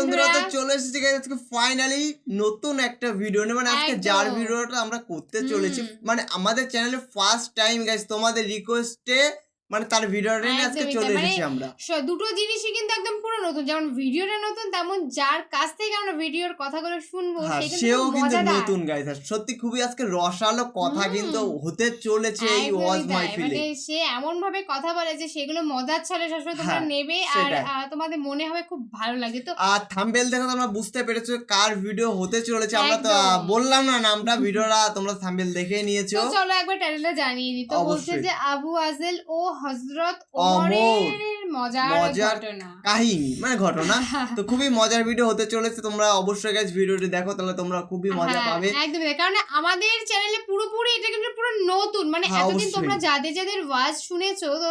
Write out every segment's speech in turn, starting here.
বন্ধুরা তো চলে এসেছি আজকে ফাইনালি নতুন একটা ভিডিও নিয়ে। মানে আজকে যার। ভিডিওটা আমরা করতে চলেছি। মানে আমাদের চ্যানেলে ফার্স্ট টাইম গাইস তোমাদের রিকোয়েস্টে মানে তার ভিডিওটা নিয়ে আজকে চলে মানে এসেছি আমরা। দুটো জিনিসই কিন্তু একদম পুরো নতুন যেমন ভিডিওটা নতুন তেমন যার কাছ থেকে আমরা ভিডিওর কথাগুলো শুনব হ্যাঁ সেও কিন্তু নতুন গাইস সত্যি খুবই আজকে রসালো কথা কিন্তু হতে চলেছে এই ওয়াজ তাই, মাহফিলে মানে সে এমন ভাবে কথা বলে যে সেগুলো মজার ছলে সবসময় তোমরা হ্যাঁ, নেবে আর তোমাদের মনে হবে খুব ভালো লাগে তো আর থাম্বেল দেখে তোমরা বুঝতে পেরেছ কার ভিডিও হতে চলেছে আমরা তো বললাম না নামটা ভিডিওটা তোমরা থাম্বেল দেখে নিয়েছো। চলো একবার টাইটেলটা জানিয়ে দিই তো বলছে যে আবু আজেল ও হজরত ওমরের মজার কাহিনী মানে ঘটনা। তো খুবই মজার ভিডিও হতে চলেছে। তোমরা অবশ্যই গাইস ভিডিওটি দেখো তাহলে তোমরা খুবই মজা হ্যাঁ, পাবে। একদমই। কারণ আমাদের চ্যানেলে পুরোপুরি এটা কিন্তু পুরো নতুন। মানে হ্যাঁ, এতদিন তোমরা যাদের যাদের ওয়াজ শুনেছো তো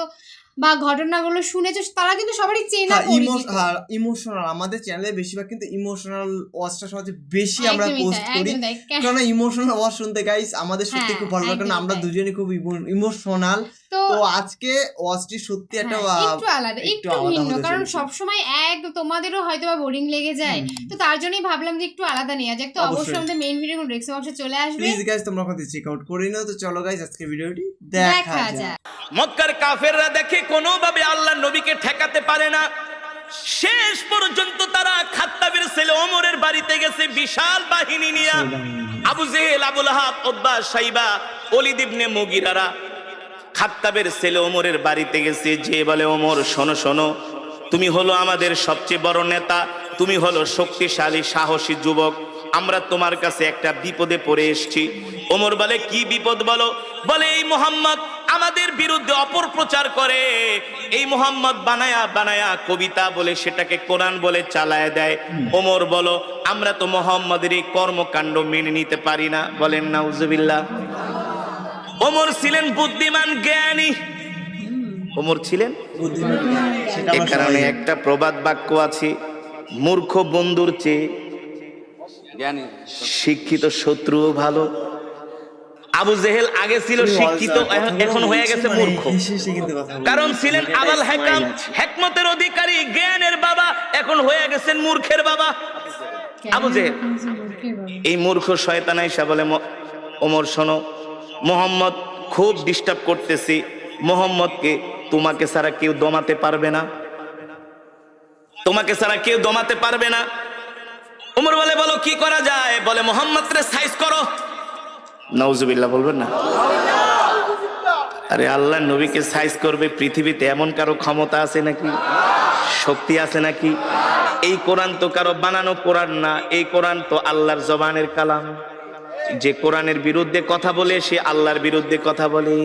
বা ঘটনাগুলো শুনেছো তারা কিন্তু সবারই চেনা হ্যাঁ ইমোশনাল আমাদের চ্যানেলে বেশিরভাগ কিন্তু ইমোশনাল ওয়াজটা সবচেয়ে বেশি আমরা পোস্ট করি। কারণ ইমোশনাল ওয়াজ শুনতে গাইস আমাদের সত্যি হ্যাঁ, খুব ভালো লাগে কারণ আমরা। দুজনেই খুব ইমোশনাল। তো আজকে ওয়াজটি সত্যি একটা হ্যাঁ, একটু আলাদা একটু ভিন্ন কারণ। সবসময় এক তোমাদেরও হয়তো বা বোরিং লেগে যায়। তো তার জন্যই ভাবলাম যে একটু আলাদা নেওয়া যাক। তো অবশ্যই। আমাদের মেইন ভিডিও ডেস্ক বক্সে চলে আসবে। প্লিজ গাইস তোমরা ওখান থেকে চেক আউট করে নাও। তো চলো গাইস আজকে ভিডিওটি দেখা যাক। মক্কার কাফেররা দেখে কোনোভাবে আল্লাহ নবীকে ঠেকাতে পারে না। শেষ পর্যন্ত তারা খাত্তাবের ছেলে ওমরের বাড়িতে গেছে বিশাল বাহিনী নিয়ে। আবু জেহেল আবুল আহাব ওদ্বা সাইবা অলিদ ইবনে মুগিরারা খাত্তাবের ছেলে ওমরের বাড়িতে গেছে। যে বলে ওমর শোনো শোনো তুমি হলো আমাদের সবচেয়ে বড় নেতা। তুমি হলো শক্তিশালী সাহসী যুবক। আমরা তোমার কাছে একটা বিপদে পড়ে এসেছি। ওমর বলে কি বিপদ বলো? বলে এই মোহাম্মদ আমাদের বিরুদ্ধে অপপ্রচার করে। এই মোহাম্মদ বানায়া বানায়া কবিতা বলে সেটাকে কোরআন বলে চালায় দেয়। ওমর বলো আমরা তো মোহাম্মদের এই কর্মকাণ্ড মেনে নিতে পারি না। বলেন না উজুবিল্লাহ ওমর ছিলেন বুদ্ধিমান জ্ঞানী। ওমর ছিলেন? এ কারণে একটা প্রবাদ বাক্য আছে মূর্খ বন্ধুর চেয়ে শিক্ষিত শত্রুও ভালো। আবু জেহেল আগে ছিল শিক্ষিত এখন- হয়ে গেছে মানে মূর্খ। হেসে হেসে। কারণ ছিলেন আবাল হেকাম হেকমতের অধিকারী জ্ঞানের বাবা এখন হয়ে গেছেন মূর্খের বাবা। আবু জেহেল। এই মূর্খ শয়তান আইসা বলে ওমর শোনো মোহাম্মদ খুব ডিস্টার্ব করতেছি। মোহাম্মদকে তোমাকে ছাড়া কেউ দমাতে পারবে না। তোমাকে ছাড়া কেউ দমাতে পারবে না। ওমর বলে বলো কি করা যায়? বলে মোহাম্মদ রে সাইজ করো। নওজুবিল্লাহ বলবেন না? আরে আল্লাহ নবীকে সাইজ করবে পৃথিবীতে এমন কারও ক্ষমতা আছে নাকি? শক্তি আছে নাকি? এই কোরআন তো কারও বানানো কোরআন না, এই কোরআন তো আল্লাহর জবানের কালাম। যে কোরআনের বিরুদ্ধে কথা বলে, সে আল্লাহর বিরুদ্ধে কথা বলে।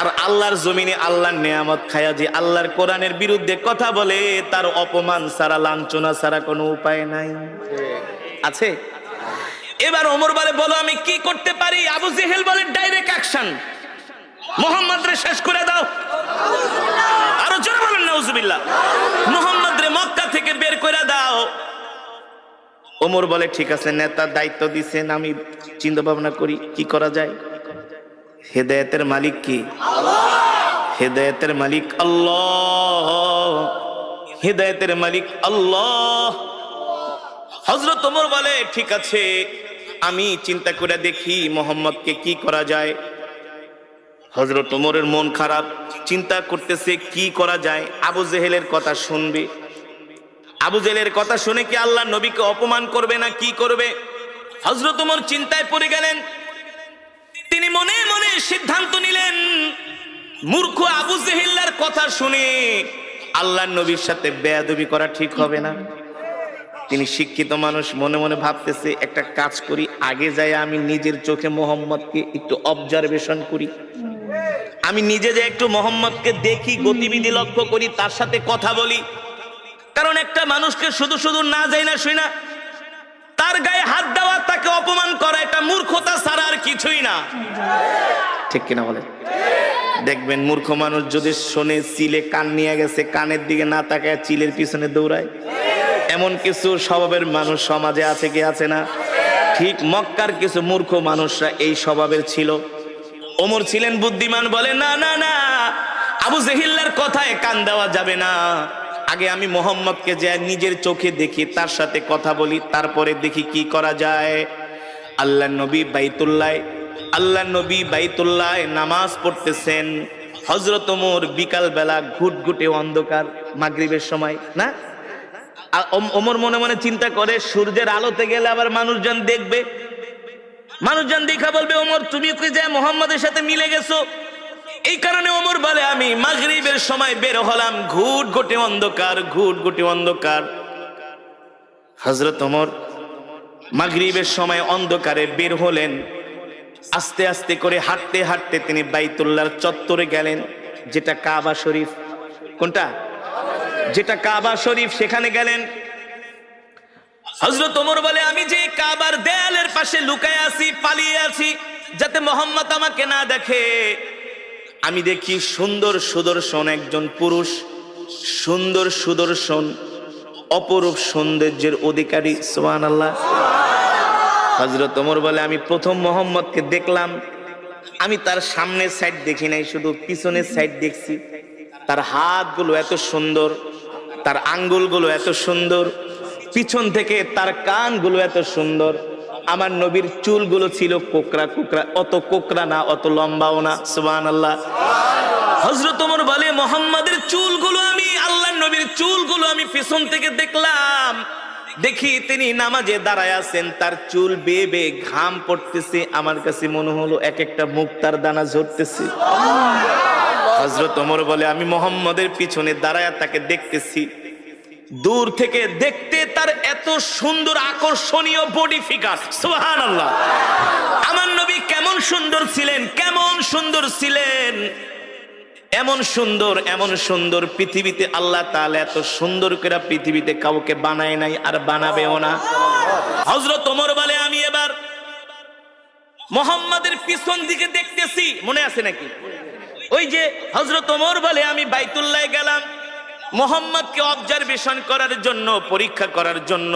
আর আল্লাহর জমিনে আল্লাহর নেয়ামত খায়া যে আল্লাহর কোরআনের বিরুদ্ধে কথা বলে, তার অপমান ছাড়া, লাঞ্ছনা ছাড়া কোনো উপায় নাই। আছে? এবার ওমর বলে, বলো আমি কি করতে পারি? আবু জেহেল বলে ডাইরেক্ট অ্যাকশন মোহাম্মদ রে শেষ করে দাও। আরও জোরে বলেন, নাউজুবিল্লাহ। মোহাম্মদ রে মক্কা থেকে বের করে দাও। ওমর বলে, ঠিক আছে নেতার দায়িত্ব দিছেন, আমি চিন্তা ভাবনা করি, কি করা যায়? হেদায়েতের মালিক কি? হেদায়েতের মালিক আল্লাহ। হেদায়েতের মালিক আল্লাহ। হজরত ওমর বলে, ঠিক আছে আমি চিন্তা করে দেখি মোহাম্মদকে কি করা যায়। হজরত ওমরের মন খারাপ, চিন্তা করতেছে কি করা যায়। আবু জেহেলের কথা শুনবে। আবু জেহেলের কথা শুনে কি আল্লাহ নবীকে অপমান করবে না কি করবে? হজরত ওমর চিন্তায় পড়ে গেলেন। তিনি মনে মনে সিদ্ধান্ত নিলেন, মূর্খ আবু জেহিল্লার কথা শুনে আল্লাহ নবীর সাথে বেয়াদবি করা ঠিক হবে না। তিনি শিক্ষিত মানুষ, মনে মনে ভাবতেছে, একটা কাজ করি, আগে যাই আমি নিজের চোখে মোহাম্মদকে একটু অবজারভেশন করি। আমি নিজে যে একটু মোহাম্মদকে দেখি, গতিবিধি লক্ষ্য করি, তার সাথে কথা বলি। কারণ একটা মানুষকে শুধু শুধু না যাই না শুই না, তার গায়ে হাত দেওয়া, তাকে অপমান করা, এটা মূর্খতা ছাড়া আর কিছুই না। ঠিক কিনা বলে দেখবেন মূর্খ মানুষ যদি শোনে, চিলে কান নিয়ে গেছে, কানের দিকে না তাকায়, চিলের পিছনে দৌড়ায়। এমন কিছু স্বভাবের মানুষ সমাজে আছে কি আছে না? ঠিক মক্কার কিছু মূর্খ মানুষরা এই স্বভাবের ছিল। ওমর ছিলেন বুদ্ধিমান, বলে, না না না, আবু জেহিল্লার কথায় কান দেওয়া যাবে না। আগে আমি মোহাম্মদকে যে নিজের চোখে দেখি, তার সাথে কথা বলি, তারপরে দেখি কি করা যায়। আল্লাহ নবী বাইতুল্লাহ, আল্লাহ নবী বাইতুল্লাহ নামাজ পড়তেছেন। হজরত ওমর বিকাল বেলা ঘুটঘুটে অন্ধকার, মাগরিবের সময়, না? ওমর মনে মনে চিন্তা করে, সূর্যের আলোতে গেলে আবার মানুষজন দেখবে। মানুষজন দেখা বলবে, ওমর, তুমি কি যে মোহাম্মদের সাথে মিলে গেছো? এই কারণে ওমর বলে, আমি মাগরিবের সময় বের হলাম। ঘুট ঘুটে অন্ধকার, ঘুট ঘুটে অন্ধকার। হজরত ওমর মাগরিবের সময় অন্ধকারে বের হলেন। আস্তে আস্তে করে হাঁটতে হাঁটতে তিনি বাইতুল্লাহর চত্বরে গেলেন, যেটা কাবা শরীফ। কোনটা? যেটা কাবা শরীফ, সেখানে গেলেন। হজরত ওমর বলে, আমি যে কাবার দেয়ালের পাশে লুকায় আছি, পালিয়ে আছি, যাতে মোহাম্মদ আমাকে না দেখে। আমি দেখি সুন্দর সুদর্শন একজন পুরুষ, সুন্দর সুদর্শন, অপরূপ সৌন্দর্যের অধিকারী সোহান আল্লাহ হজরত ওমর বলে, আমি প্রথম মোহাম্মদকে দেখলাম, আমি তার সামনের সাইড দেখি নাই, শুধু পিছনের সাইড দেখছি। তার হাতগুলো এত সুন্দর, তার আঙ্গুলগুলো এত সুন্দর, পিছন থেকে তার কানগুলো এত সুন্দর। আমার নবীর চুলগুলো ছিল কোকরা কোকরা অত কোকরা না, অত লম্বাও না সুবান আল্লাহ হজরত ওমর বলে, মোহাম্মদের চুলগুলো আমি আল্লাহ নবীর চুলগুলো আমি পিছন থেকে দেখলাম। দেখি তিনি নামাজে দাঁড়ায় আছেন, তার চুল বেয়ে বেয়ে ঘাম পড়তেছে। আমার কাছে মনে হলো এক একটা মুক্তার দানা ঝরতেছে। হজরত ওমর বলে, আমি মোহাম্মদের পিছনে দাঁড়ায় তাকে দেখতেছি। দূর থেকে দেখতে তার এত সুন্দর আকর্ষণীয় বডি ফিগার সুহান আল্লাহ আমার নবী কেমন সুন্দর ছিলেন, কেমন সুন্দর ছিলেন। এমন সুন্দর এমন সুন্দর পৃথিবীতে আল্লাহ তাআলা এত সুন্দর করে পৃথিবীতে কাউকে বানায় নাই আর বানাবেও না। হজরত ওমর বলে, আমি এবার মোহাম্মদের পিছন দিকে দেখতেছি। মনে আছে নাকি? ওই যে হজরত ওমর বলে, আমি বাইতুল্লাহ গেলাম। মোহাম্মদকে অবজারভেশন করার জন্য, পরীক্ষা করার জন্য।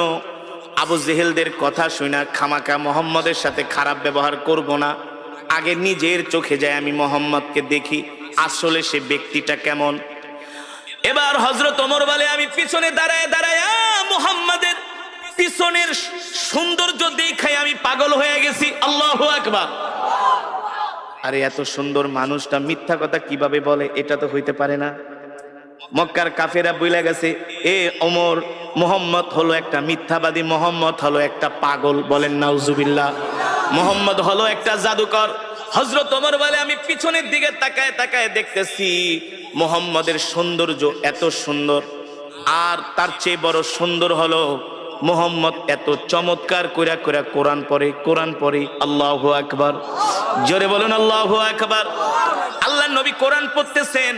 আবু জেহেলদের কথা শুনা খামাকা মোহাম্মদের সাথে খারাপ ব্যবহার করব না। আগে নিজের চোখে যায় আমি মোহাম্মদকে দেখি, আসলে সে ব্যক্তিটা কেমন। এবার হজরত ওমর বলে, আমি পিছনে দাঁড়ায় দাঁড়ায় মোহাম্মদের পিছনের সৌন্দর্য দেখায় আমি পাগল হয়ে গেছি। আল্লাহ আকবার। আরে এত সুন্দর মানুষটা মিথ্যা কথা কীভাবে বলে, এটা তো হইতে পারে না। মক্কার কাফেরা বইলা গেছে, এ ওমর, মোহাম্মদ হলো একটা মিথ্যাবাদী, মোহাম্মদ হলো একটা পাগল। বলেন, নাউজুবিল্লাহ, মোহাম্মদ হলো একটা জাদুকর। হজরত ওমর বলে, আমি পিছনের দিকে তাকায় তাকায় দেখতেছি, মোহাম্মদের সৌন্দর্য এত সুন্দর, আর তার চেয়ে বড় সুন্দর হলো মোহাম্মদ এত চমৎকার কইরা কইরা কোরআন পড়ে কোরআন পড়ে, আল্লাহ আকবার। জোরে বলুন, আল্লাহ আকবার। আল্লাহ নবী কোরআন পড়তেছেন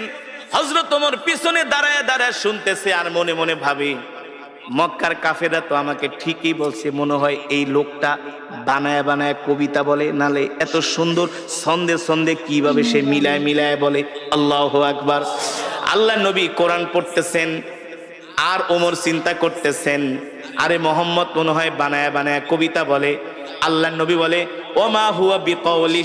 হজরত ওমর পিছনে দাঁড়ায় দাঁড়ায় শুনতেছে আর মনে মনে ভাবে, মক্কার কাফেরা তো আমাকে ঠিকই বলছে, মনে হয় এই লোকটা বানায় বানায় কবিতা বলে, নালে এত সুন্দর ছন্দে ছন্দে কীভাবে সে মিলায় মিলায় বলে, আল্লাহ আকবার। আল্লাহ নবী কোরআন পড়তেছেন আর ওমর চিন্তা করতেছেন আরে মোহাম্মদ মনে হয় বানায় বানায় কবিতা বলে আল্লাহ নবী বলে, ওমা হুয়া বিকৌলি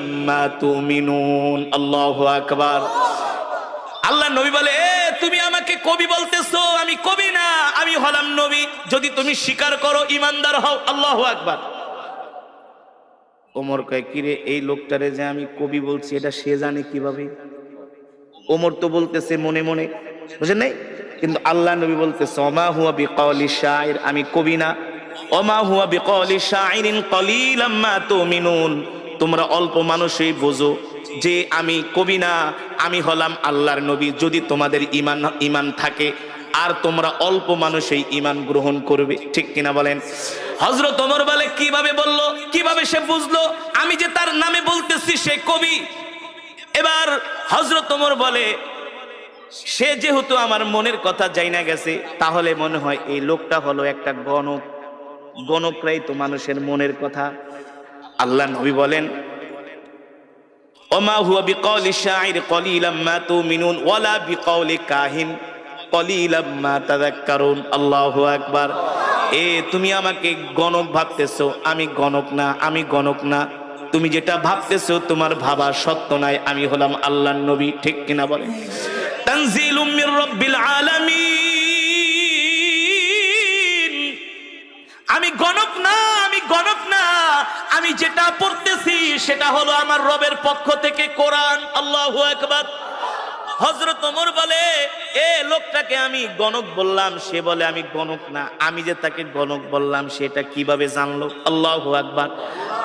মা তুমিনুন। আল্লাহু নবী বলে, এ, তুমি আমাকে কবি বলতেছো, আমি কবি না, আমি হলাম নবী। যদি তুমি স্বীকার করো, ইমানদার হও ওমর কয়, কিরে, এই লোকটারে যে আমি কবি বলছি, এটা সে জানে কীভাবে? ওমর তো বলতেছে মনে মনে, বুঝেন নাই? কিন্তু আল্লাহ নবী বলতেছে অমা হুয়া বিকলি শাইর আমি কবি না। অমা হুয়া বিকলি শাইরিন কলিলাম মা তুমিনুন তোমরা অল্প মানুষই বোঝো যে আমি কবি না, আমি হলাম আল্লাহর নবী। যদি তোমাদের ইমান ইমান থাকে, আর তোমরা অল্প মানুষই ইমান গ্রহণ করবে। ঠিক কিনা বলেন? হজরত ওমর বলে, কীভাবে বলল? কীভাবে সে বুঝলো? আমি যে তার নামে বলতেছি সে কবি। এবার হজরত ওমর বলে সে যেহেতু আমার মনের কথা যাই গেছে, তাহলে মনে হয় এই লোকটা হলো একটা গণক। গণকরাই তো মানুষের মনের কথা। আল্লাহ নবী বলেন, ওমা হুয়া বিকৌলি শাইর কলিলাম মা তুমিনুন ওয়ালা বিকৌলি কাহিন কলিলাম মা তাযাক্কারুন। আল্লাহু আকবার। এ, তুমি আমাকে গণক ভাবতেছো, আমি গণক না, আমি গণক না। তুমি যেটা ভাবতেছো, তোমার ভাবা সত্য নাই, আমি হলাম আল্লাহর নবী, ঠিক কিনা বলে তানজিলুম মির আমি গণক না, আমি গণক না, আমি যেটা পড়তেছি সেটা হলো আমার রবের পক্ষ থেকে কোরআন। আল্লাহু আকবার। হজরত ওমর বলে, এ লোকটাকে আমি গণক বললাম, সে বলে আমি গণক না। আমি যে তাকে গণক বললাম সেটা কীভাবে জানলো? আল্লাহু আকবার।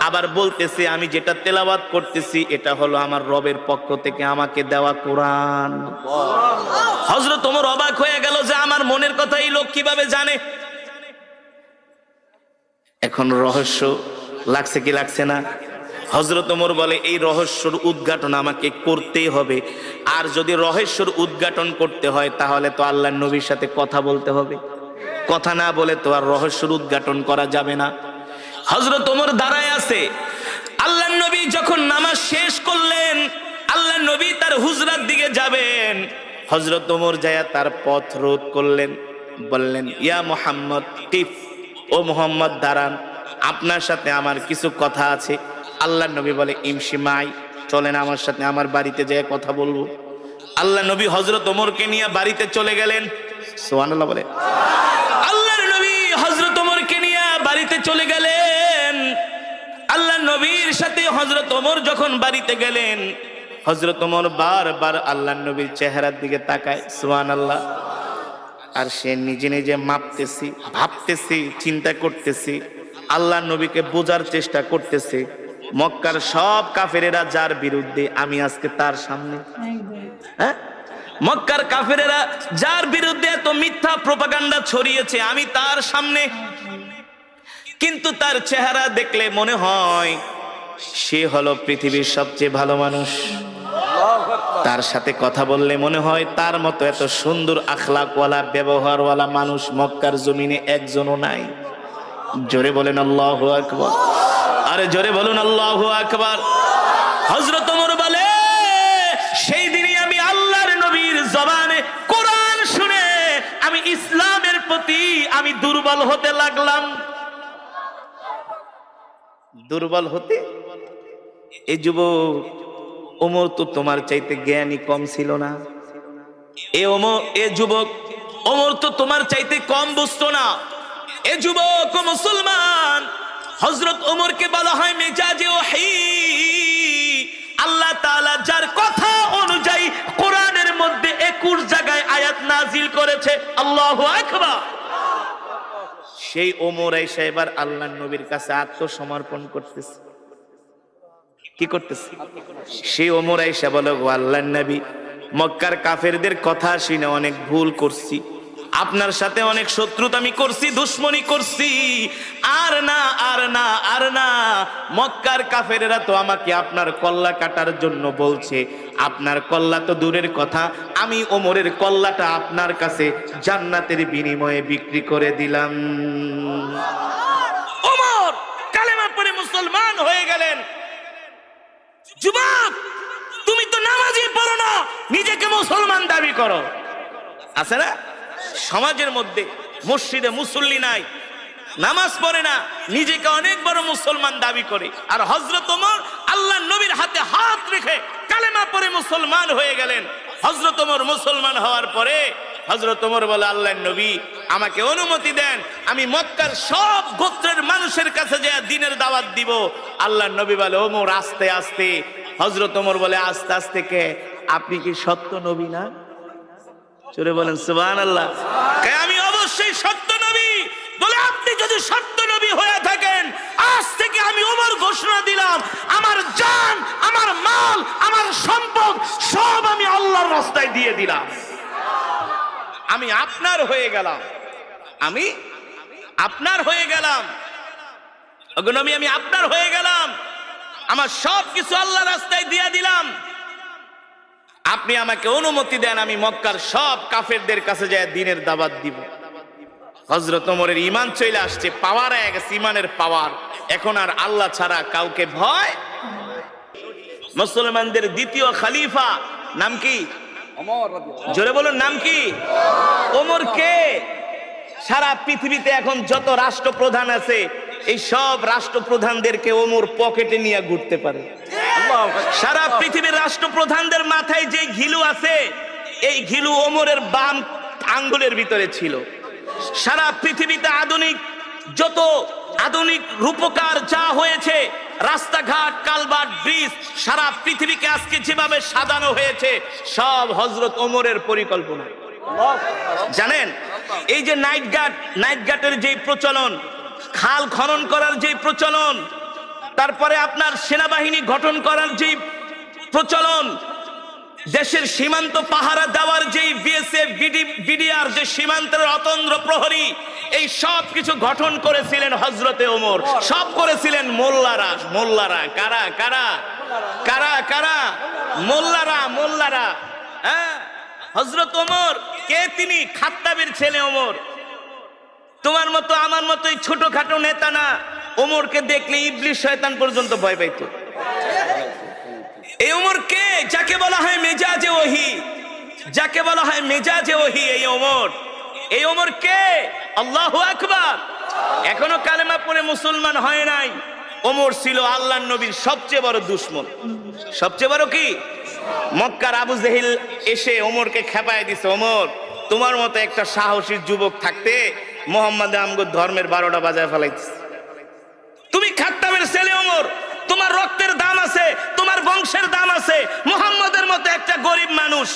আবার বলতেছে আমি যেটা তেলাবাদ করতেছি এটা হলো আমার রবের পক্ষ থেকে আমাকে দেওয়া কোরআন। হজরত ওমর অবাক হয়ে গেল যে আমার মনের কথা এই লোক কীভাবে জানে? এখন রহস্য লাগছে কি লাগছে না? হজরত ওমর বলে এই রহস্যর উদ্ঘাটন আমাকে করতেই হবে। আর যদি রহস্যর উদ্ঘাটন করতে হয় তাহলে তো আল্লাহ নবীর সাথে কথা বলতে হবে। কথা না বলে তো আর রহস্যর উদ্ঘাটন করা যাবে না। হজরত ওমর দাঁড়ায় আছে। আল্লাহ নবী যখন নামাজ শেষ করলেন আল্লাহ নবী তার হুজরার দিকে যাবেন। হজরত ওমর যায়া তার পথ রোধ করলেন বললেন ইয়া মোহাম্মদ টিফ ও মোহাম্মদ দাঁড়ান। আপনার সাথে আমার কিছু কথা আছে। আল্লাহ নবী বলে ইমসি মাই চলেন আমার সাথে আমার বাড়িতে যেয়ে কথা বলব। আল্লাহ নবী হজরত ওমরকে নিয়ে বাড়িতে চলে গেলেন। সোহান বলে আল্লাহর নবী হজরত ওমরকে নিয়ে বাড়িতে চলে গেলেন। আল্লাহ নবীর সাথে হজরত ওমর যখন বাড়িতে গেলেন হজরত ওমর বারবার আল্লাহ নবীর চেহারার দিকে তাকায় সুহান আল্লাহ আর সে নিজে নিজে মাপতেছি, ভাবতেছি, চিন্তা করতেছি, আল্লাহ নবীকে বোঝার চেষ্টা করতেছে, মক্কার সব কাফেরেরা যার বিরুদ্ধে, আমি আজকে তার সামনে। হ্যাঁ? মক্কার কাফেরেরা যার বিরুদ্ধে এত মিথ্যা প্রপাগান্ডা ছড়িয়েছে, আমি তার সামনে। কিন্তু তার চেহারা দেখলে মনে হয় সে হলো পৃথিবীর সবচেয়ে ভালো মানুষ। তার সাথে কথা বললে মনে হয় তার মতো এত সুন্দর আখলাকওয়ালা, ব্যবহারওয়ালা মানুষ মক্কার জমিনে একজনও নাই। জোরে বলেন আল্লাহ আকবর। আরে জোরে বলুন আল্লাহ আকবর। হজরত বলে, সেই দিনই আমি আল্লাহর নবীর জবানে কোরআন শুনে আমি ইসলামের প্রতি আমি দুর্বল হতে লাগলাম। দুর্বল হতে? এ যুবক, ওমর তো তোমার চাইতে জ্ঞানী কম ছিল না। এ ওমর, এ যুবক, ওমর তো তোমার চাইতে কম বুঝতো না। এ যুবক মুসলমান হজরত ওমরকে বলা হয় মেজাজে ওহী। আল্লাহ তাআলা যার কথা অনুযায়ী কোরআনের মধ্যে একুশ জায়গায় আয়াত নাজিল করেছে। আল্লাহু আকবার। সেই ওমর আইসা এবার আল্লাহ নবীর কাছে আত্মসমর্পণ করতেছে। কি করতেছে? সেই ওমর আইসা বলে গো আল্লাহ নবী, মক্কার কাফেরদের কথা শুনে অনেক ভুল করছি। আপনার সাথে অনেক শত্রুতা আমি করছি, দুশ্মনী করছি। আর না আর না আর না। মক্কার কাফেরেরা তো আমাকে আপনার কল্লা কাটার জন্য বলছে। আপনার কল্লা তো দূরের কথা। আমি ওমরের কল্লাটা আপনার কাছে জান্নাতের বিনিময়ে বিক্রি করে দিলাম। ওমর, কালেমা পড়ে মুসলমান হয়ে গেলেন। যুবক, তুমি তো নামাজই পড়ো না, নিজেকে মুসলমান দাবি করো। আছে না? সমাজের মধ্যে মসজিদে মুসল্লি নাই, নামাজ পড়ে না, নিজেকে অনেক বড় মুসলমান দাবি করে। আর হজরত ওমর আল্লাহ নবীর হাতে হাত রেখে কালেমা পরে মুসলমান হয়ে গেলেন। হজরত ওমর মুসলমান হওয়ার পরে হজরত ওমর বলে আল্লাহ নবী, আমাকে অনুমতি দেন, আমি মক্কার সব গোত্রের মানুষের কাছে যে দিনের দাওয়াত দিব। আল্লাহ নবী বলে, ওমর, আস্তে আস্তে। হজরত ওমর বলে, আস্তে আস্তে, কে? আপনি কি সত্য নবী না? চলে বলেন সুবান আল্লাহ আমি অবশ্যই সত্য নবী? বলে আপনি যদি সত্য নবী হয়ে থাকেন, আজ থেকে আমি ওমর ঘোষণা দিলাম, আমার জান, আমার মাল, আমার সম্পদ, সব আমি আল্লাহর রাস্তায় দিয়ে দিলাম। আমি আপনার হয়ে গেলাম। আমি আপনার হয়ে গেলাম। আমি আপনার হয়ে গেলাম। আমার সব কিছু আল্লাহ রাস্তায় দিয়ে দিলাম। আপনি আমাকে অনুমতি দেন, আমি মক্কার সব কাফেরদের কাছে যায় দিনের দাবাত দিব। হজরত ওমরের ইমান চলে আসছে, পাওয়ার গেছে ইমানের পাওয়ার। এখন আর আল্লাহ ছাড়া কাউকে ভয় মুসলমানদের দ্বিতীয় খালিফা, নাম কি? জোরে বলুন, নাম কি? ওমর কে? সারা পৃথিবীতে এখন যত রাষ্ট্রপ্রধান আছে, এই সব রাষ্ট্রপ্রধানদেরকে ওমর পকেটে নিয়ে ঘুরতে পারে। সারা পৃথিবীর রাষ্ট্রপ্রধানদের মাথায় যে ঘিলু আছে, এই ঘিলু ওমরের বাম আঙ্গুলের ভিতরে ছিল। সারা পৃথিবীতে আধুনিক, যত আধুনিক রূপকার যা হয়েছে, রাস্তাঘাট কালভার্ট ব্রিজ, সারা পৃথিবীকে আজকে যেভাবে সাজানো হয়েছে, সব হজরত ওমরের পরিকল্পনা। জানেন, এই যে নাইট গার্ড নাইট গার্ডের যে প্রচলন, খাল খনন করার যে প্রচলন তারপরে আপনার সেনাবাহিনী গঠন করার যে প্রচলন, দেশের সীমান্ত পাহারা দেওয়ার যে বিএসএফ বিডিআর যে সীমান্তের অতন্দ্র প্রহরী, এই সব কিছু গঠন করেছিলেন হজরতে ওমর। সব করেছিলেন মোল্লারা মোল্লারা কারা কারা? কারা কারা? মোল্লারা মোল্লারা হ্যাঁ? হজরত ওমর, কে তিনি? খাত্তাবের ছেলে ওমর। তোমার মতো, আমার মতো এই ছোটখাটো নেতা না। ওমরকে দেখলে ইবলিশ শয়তান পর্যন্ত ভয় পাইতো। এই ওমর কে যাকে বলা হয় মেজাজে ওহি, যাকে বলা হয় মেজাজে ওহি এই ওমর এই ওমর কে আল্লাহ আকবার। এখনও কালেমা পড়ে মুসলমান হয় নাই। ওমর ছিল আল্লাহ নবীর সবচেয়ে বড় দুশ্মন। সবচেয়ে বড় কি? মক্কার আবু জেহিল এসে ওমরকে খেপায় দিছে ওমর তোমার মতো একটা সাহসী যুবক থাকতে মোহাম্মদ আমগো ধর্মের বারোটা বাজায় ফেলাইতেছে। তুমি খাত্তাবের ছেলে ওমর তোমার রক্তের দাম আছে তোমার বংশের দাম আছে মোহাম্মদের মতো একটা গরিব মানুষ।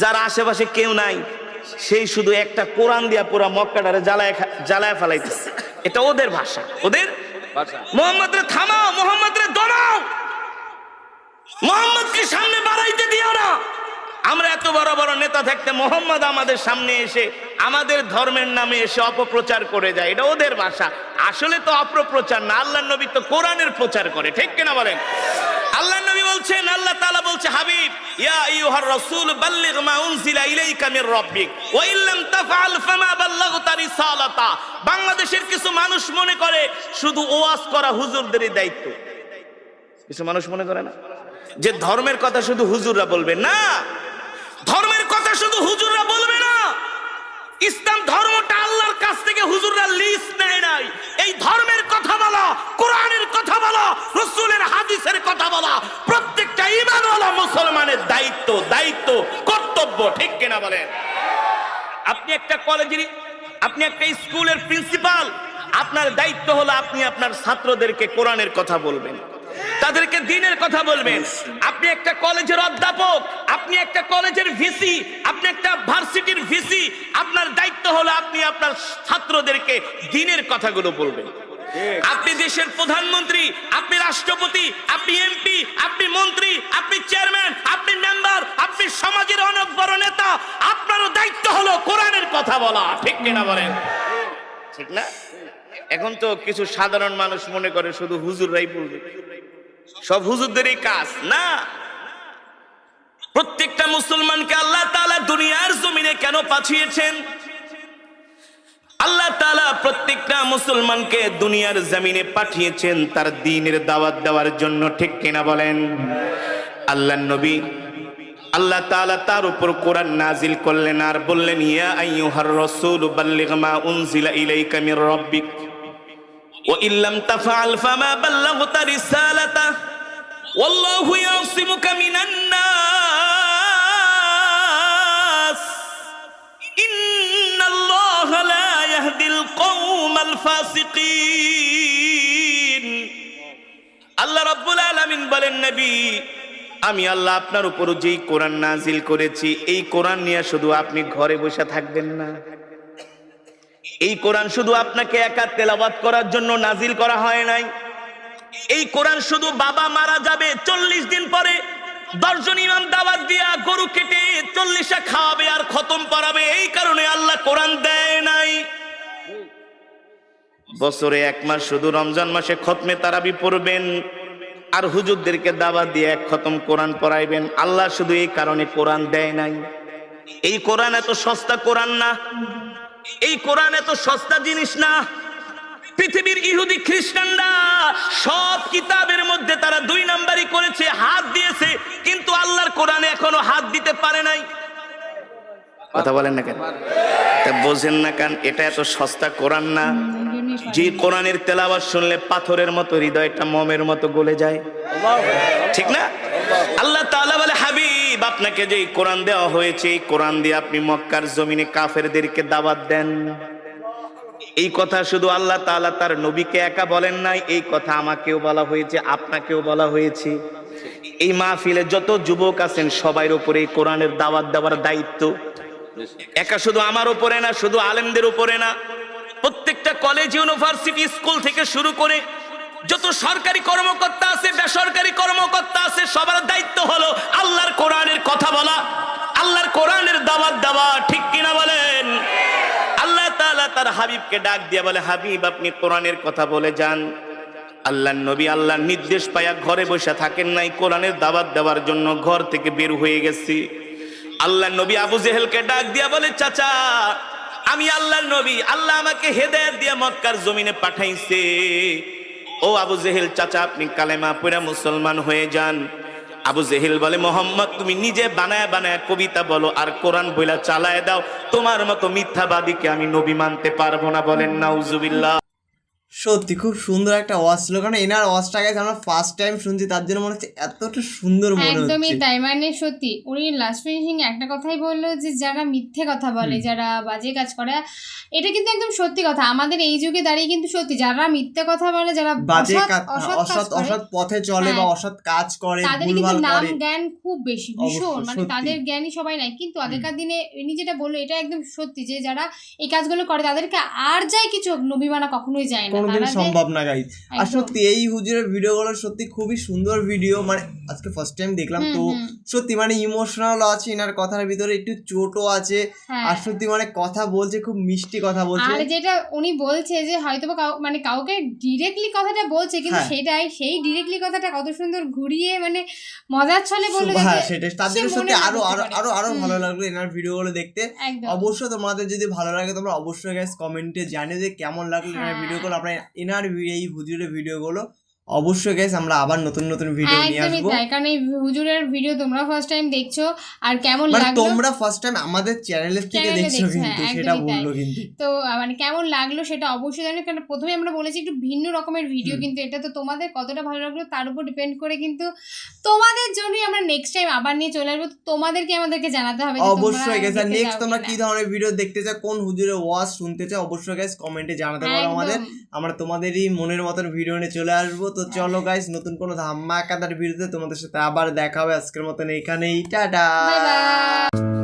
যার আশেপাশে কেউ নাই সেই শুধু একটা কোরআন দিয়া পুরা মক্কাটারে জ্বালায় জ্বালায় ফেলাইতেছে। এটা ওদের ভাষা। ওদের মোহাম্মদ রে থামাও মোহাম্মদ রে দমাও। মোহাম্মদকে সামনে বাড়াইতে দিও না। আমরা এত বড় বড় নেতা থাকতে মোহাম্মদ আমাদের সামনে এসে আমাদের ধর্মের নামে এসে অপপ্রচার করে যায়। এটা ওদের ভাষা। আসলে তো অপপ্রচার না আল্লাহ নবী তো কোরআনের প্রচার করে, ঠিক কিনা বলেন? আল্লাহ নবী বলছেন, আল্লাহ তাআলা বলছে, হাবিব, ইয়া আইয়ুহার রাসূল, বাল্লিগ মা উনজিলা ইলাইকা মির রাব্বিক, ওয়া ইল্লাম তাফআল ফামা বাল্লাগতা বাংলাদেশের কিছু মানুষ মনে করে, শুধু ওয়াজ করা হুজুরদেরই দায়িত্ব। কিছু মানুষ মনে করে না? যে ধর্মের কথা শুধু হুজুররা বলবে, না ধর্মের কথা শুধু হুজুররা বলবে না ইসলাম ধর্মটা আল্লাহর কাছ থেকে হুজুররা লিস্ট নেয় নাই এই ধর্মের কথা বলা কোরআনের কথা বলা রসুলের হাদিসের কথা বলা, প্রত্যেকটা ইমানওয়ালা মুসলমানের দায়িত্ব দায়িত্ব, কর্তব্য, ঠিক কিনা বলেন? আপনি একটা কলেজের আপনি একটা স্কুলের প্রিন্সিপাল, আপনার দায়িত্ব হলো আপনি আপনার ছাত্রদেরকে কোরআনের কথা বলবেন, তাদেরকে দিনের কথা বলবেন। আপনি একটা কলেজের অধ্যাপক, আপনি একটা কলেজের ভিসি, আপনি একটা ভার্সিটির ভিসি, আপনার দায়িত্ব হলো আপনি আপনার ছাত্রদেরকে দিনের কথাগুলো বলবেন। আপনি দেশের প্রধানমন্ত্রী আপনি রাষ্ট্রপতি আপনি এমপি আপনি মন্ত্রী আপনি চেয়ারম্যান আপনি মেম্বার আপনি সমাজের অনেক বড় নেতা আপনারও দায়িত্ব হলো কোরআনের কথা বলা ঠিক কিনা বলেন? ঠিক না? এখন তো কিছু সাধারণ মানুষ মনে করে শুধু হুজুররাই বলবে। সব হুজুরদেরই কাজ। না। প্রত্যেকটা মুসলমানকে আল্লাহ তাআলা দুনিয়ার জমিনে কেন পাঠিয়েছেন? আল্লাহ তালা প্রত্যেকটা মুসলমানকে দুনিয়ার জমিনে পাঠিয়েছেন তার দিনের দাওয়াত দেওয়ার জন্য, ঠিক কিনা বলেন? আল্লাহ নবী, আল্লাহ তাআলা তার উপর কোরআন নাজিল করলেন আর বললেন, ইয়া আইয়ুহার মা ইল্লাম ইয়াহদিল কওমাল ফাসিকিন আল্লাহ রাব্বুল আলামিন বলেন, নবী, আমি আল্লাহ আপনার উপর যেই কোরআন নাজিল করেছি, এই কোরআন নিয়ে শুধু আপনি ঘরে বসে থাকবেন না। এই কোরআন শুধু আপনাকে একা তেলাবাদ করার জন্য নাজিল করা হয় নাই। এই কোরআন শুধু বাবা মারা যাবে চল্লিশ দিন পরে, দশজন ইমাম দাওয়াত দিয়া গরু কেটে চল্লিশে খাওয়াবে আর খতম করাবে। এই কারণে আল্লাহ কোরআন দেয় না। বছরে এক মাস শুধু রমজান মাসে খতমে তারাবি পড়বেন। আর হুজুরদেরকে দাওয়াত দিয়ে এক খতম কোরআন পড়াইবেন। আল্লাহ শুধু এই কারণে কোরআন দেয় নাই। এই কোরআন এত সস্তা কোরআন না। এই কোরআন এত সস্তা জিনিস না। পৃথিবীর ইহুদি খ্রিস্টানরা সব কিতাবের মধ্যে তারা দুই নাম্বারই করেছে, হাত দিয়েছে, কিন্তু আল্লাহর কোরআনে এখনও হাত দিতে পারে নাই। কথা বলেন না কেন? তা বোঝেন না কেন, এটা এত সস্তা কোরআন না। যে কোরআনের তেলাওয়াত শুনলে পাথরের মতো হৃদয়টা মমের মতো গলে যায়। ঠিক না? আল্লাহ তাআলা বলে হাবিব আপনাকে যে এই কোরআন দেওয়া হয়েছে এই কোরআন দিয়ে আপনি মক্কার জমিনে কাফেরদেরকে দাওয়াত দেন। এই কথা শুধু আল্লাহ তাআলা তার নবীকে একা বলেন নাই এই কথা আমাকেও বলা হয়েছে আপনাকেও বলা হয়েছে। এই মাহফিলে যত যুবক আছেন সবার উপরে কোরআনের দাওয়াত দেওয়ার দায়িত্ব। একা শুধু আমার উপরে না শুধু আলেমদের উপরে না। প্রত্যেকটা কলেজ ইউনিভার্সিটি স্কুল থেকে শুরু করে যত সরকারি কর্মকর্তা আছে, বেসরকারি কর্মকর্তা আছে, সবার দায়িত্ব হলো আল্লাহর কোরআনের কথা বলা, আল্লাহর কোরআনের দাওয়াত দেওয়া, ঠিক কিনা বলেন? আল্লাহ তাআলা তার হাবিবকে ডাক দিয়ে বলে, হাবিব, আপনি কোরআনের কথা বলে যান। আল্লাহ নবী আল্লাহর নির্দেশ পায়া ঘরে বসে থাকেন নাই, কোরআনের দাওয়াত দেওয়ার জন্য ঘর থেকে বের হয়ে গেছি। আল্লাহ নবী আবু জেহেলকে ডাক দিয়া বলে, চাচা আমি আল্লাহর নবী, আল্লাহ আমাকে হেদায়ত দিয়ে মক্কার জমিনে পাঠাইছে। ও আবু জেহেল, চাচা, আপনি কালেমা পড়া মুসলমান হয়ে যান। আবু জেহেল বলে, মোহাম্মদ, তুমি নিজে বানায় বানায় কবিতা বলো আর কোরআন বইলা চালায় দাও। তোমার মতো মিথ্যাবাদীকে আমি নবী মানতে পারব না বলেন, নাউজুবিল্লাহ। সত্যি খুব সুন্দর একটা ওয়াজ ছিল। কারণ এনার ওয়াজটা গাইজ আমরা ফার্স্ট টাইম শুনছি তার জন্য মনে হচ্ছে এতটা সুন্দর মনে হচ্ছে। একদমই তাই মানে সত্যি উনি লাস্ট ফিনিশিং একটা কথাই বলল যে যারা মিথ্যে কথা বলে যারা বাজে কাজ করে এটা কিন্তু একদম সত্যি কথা। আমাদের এই যুগে দাঁড়িয়ে কিন্তু সত্যি যারা মিথ্যে কথা বলে যারা বাজে অসৎ- অসৎ পথে চলে বা হ্যাঁ। অসৎ কাজ করে তাদের কিন্তু নাম জ্ঞান খুব বেশি ভীষণ। মানে তাদের জ্ঞানই সবাই নাই। কিন্তু আগেকার দিনে ইনি যেটা বলল এটা একদম সত্যি যে যারা এই কাজগুলো করে তাদেরকে আর যায় কিছু নবীমানা কখনোই যায় না। কোনোদিন সম্ভব না গাইজ আর সত্যি এই হুজুরের ভিডিওগুলো সত্যি খুবই সুন্দর ভিডিও মানে আজকে ফার্স্ট টাইম দেখলাম তো সত্যি মানে ইমোশনাল আছে এনার কথার ভিতরে একটু চোটও আছে। হ্যাঁ। আর সত্যি মানে কথা বলছে খুব মিষ্টি কথা বলছে। আর যেটা উনি বলছে যে হয়তো মানে কাউকে ডিরেক্টলি কথাটা বলছে কিন্তু হ্যাঁ। সেটাই সেই ডিরেক্টলি কথাটা কত সুন্দর ঘুরিয়ে মানে মজার ছলে বলল হ্যাঁ সেটাই। তার জন্য সত্যি আরও আরও আরও আরও ভালো লাগল এনার ভিডিওগুলো দেখতে। অবশ্যই তোমাদের যদি ভালো লাগে তোমরা অবশ্যই গাইস কমেন্টে জানিয়ে যে কেমন লাগল এনার হ্যাঁ। ভিডিওগুলো। আমরা এনার এই হুজুরের ভিডিওগুলো অবশ্যই গাইস আমরা আবার নতুন নতুন ভিডিও নিয়ে একদমই তাই কারণ এই হুজুরের ভিডিও তোমরা ফার্স্ট টাইম দেখছ আর কেমন মানে লাগল? তোমরা ফার্স্ট টাইম আমাদের চ্যানেলের থেকে দেখছ কিন্তু হ্যাঁ, সেটা বলল কিন্তু। তো মানে কেমন লাগল সেটা অবশ্যই জানো কারণ প্রথমে আমরা বলেছি একটু ভিন্ন রকমের ভিডিও কিন্তু এটা তো তোমাদের কতটা ভালো লাগল তার উপর ডিপেন্ড করে কিন্তু তোমাদের জন্যই আমরা নেক্সট টাইম আবার নিয়ে চলে আসব। তোমাদেরকে আমাদেরকে জানাতে হবে অবশ্যই গাইস আর নেক্সট তোমরা কি ধরনের ভিডিও দেখতে চাও কোন হুজুরের ওয়াজ শুনতে চাও অবশ্যই গাইস কমেন্টে জানাতে পারো আমাদের। আমরা তোমাদেরই মনের মতন ভিডিও নিয়ে চলে আসব। তো চলো গাইস নতুন কোনো ধামাকাদার বিরুদ্ধে তোমাদের সাথে আবার দেখা হবে। আজকের মতন এইখানেই। টাটা! Bye bye